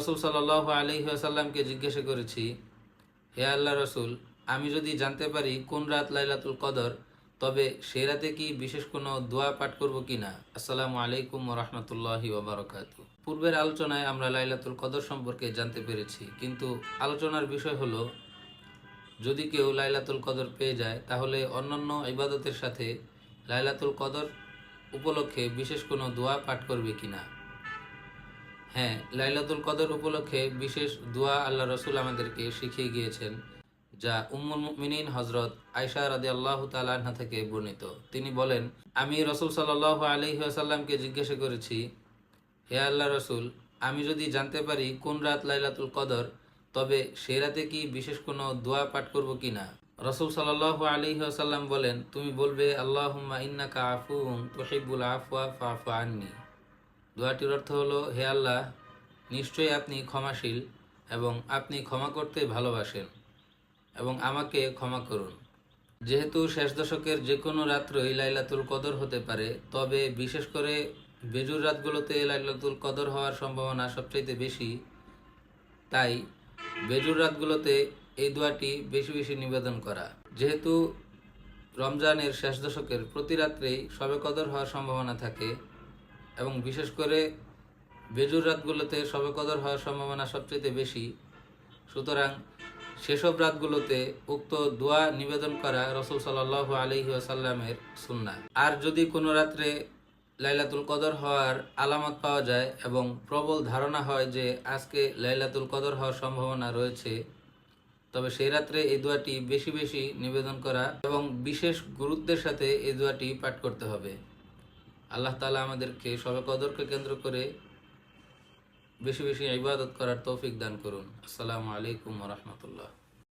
রসুল সাল আলি আসাল্লামকে জিজ্ঞাসা করেছি, হে আল্লাহ রসুল, আমি যদি জানতে পারি কোন রাত লাইলাতুল কদর, তবে সেই রাতে কি বিশেষ কোনো দোয়া পাঠ করব কি না আসসালামু আলাইকুম রহমতুল্লাহি ওবরাকাত পূর্বের আলোচনায় আমরা লাইলাতুল কদর সম্পর্কে জানতে পেরেছি, কিন্তু আলোচনার বিষয় হলো, যদি কেউ লাইলাতুল কদর পেয়ে যায়, তাহলে অন্যান্য ইবাদতের সাথে লাইলাতুল কদর উপলক্ষে বিশেষ কোনো দোয়া পাঠ করবে কিনা? হ্যাঁ লাইলাতুল কদর উপলক্ষে বিশেষ দোয়া আল্লাহ রসুল আমাদেরকে শিখিয়ে গিয়েছেন, যা উম্মুল মুমিনিন হজরত আয়সা রাদি আল্লাহ তালাহা থেকে বর্ণিত। তিনি বলেন, আমি রসুল সাল আলহি আসাল্লামকে জিজ্ঞাসা করেছি, হে আল্লাহ রসুল, আমি যদি জানতে পারি কোন রাত লাইলাতুল কদর, তবে সেই রাতে কি বিশেষ কোনো দোয়া পাঠ করব কি না রসুল সাল আলী আসাল্লাম বলেন, তুমি বলবে আল্লাহ ইন্নাকা আফু তোহিবুল আফওয়া ফাফু আননি। দোয়াটির অর্থ হলো, হে আল্লাহ, নিশ্চয়ই আপনি ক্ষমাশীল এবং আপনি ক্ষমা করতে ভালোবাসেন এবং আমাকে ক্ষমা করুন। যেহেতু শেষ দশকের যে কোনো রাত্রই লাইলাতুল কদর হতে পারে, তবে বিশেষ করে বেজুর রাতগুলোতে লাইলাতুল কদর হওয়ার সম্ভাবনা সবচাইতে বেশি। তাই বেজুর রাতগুলোতে এই দোয়াটি বেশি বেশি নিবেদন করা। যেহেতু রমজানের শেষ দশকের প্রতি রাত্রেই সবে কদর হওয়ার সম্ভাবনা থাকে এবং বিশেষ করে বেজুর রাতগুলোতে সবে কদর হওয়ার সম্ভাবনা সবচেয়ে বেশি। সুতরাং সেসব রাতগুলোতে উক্ত দোয়া নিবেদন করা রসুল সাল আলহি আসাল্লামের সুন্না আর যদি কোনো রাত্রে লাইলাতুল কদর হওয়ার আলামত পাওয়া যায় এবং প্রবল ধারণা হয় যে আজকে লাইলাতুল কদর হওয়ার সম্ভাবনা রয়েছে, তবে সেই রাত্রে এই দোয়াটি বেশি বেশি নিবেদন করা এবং বিশেষ গুরুত্বের সাথে এই দোয়াটি পাঠ করতে হবে। আল্লাহ তালা আমাদেরকে সবে কদরকে কেন্দ্র করে বেশি বেশি ইবাদত করার তৌফিক দান করুন। আসসালামু আলাইকুম রহমতুল্লাহ।